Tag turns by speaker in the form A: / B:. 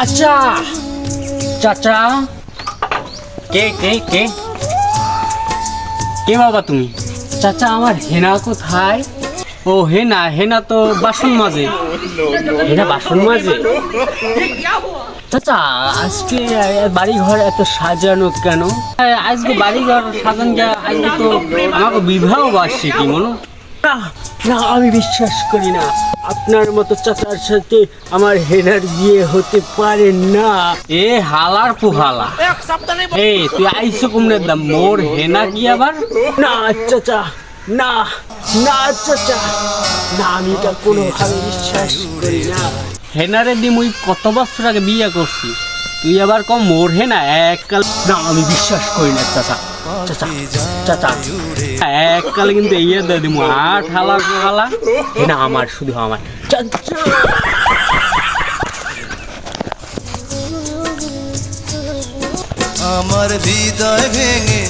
A: চাচা। চাচা। কে কে কে? কে বাবা তুমি? চাচা আমার হেনা কোথায়? ও হেনা হেনা তো বাসন মাঝে হেনা বাসন মাঝে চাচা আজকে বাড়ি ঘর এত সাজানো কেন? আজকে বাড়ি ঘর সাজান আজকে তো আমাকে বিবাহ বার্ষিকী মনো না না আমি বিশ্বাস করি না। আপনার মতো চাচার সাথে আমার হেনার বিয়ে হতে পারে না। এ হালার পুহালা। এই তুই আইসো কুমড়ের দাম মোর হেনা কি আবার? না চাচা না না চাচা। না আমি এটা কোনোভাবে বিশ্বাস করি না। হেনারে দি মুই কত বছর আগে বিয়ে করছি। তুই আবার কম মোর হেনা এককাল না আমি বিশ্বাস করি না চাচা। এককালে কিন্তু ইয়ে দিয়ে দিমু আট হালা হালা। হেনা আমার শুধু আমার।
B: আমার হৃদয় ভেঙে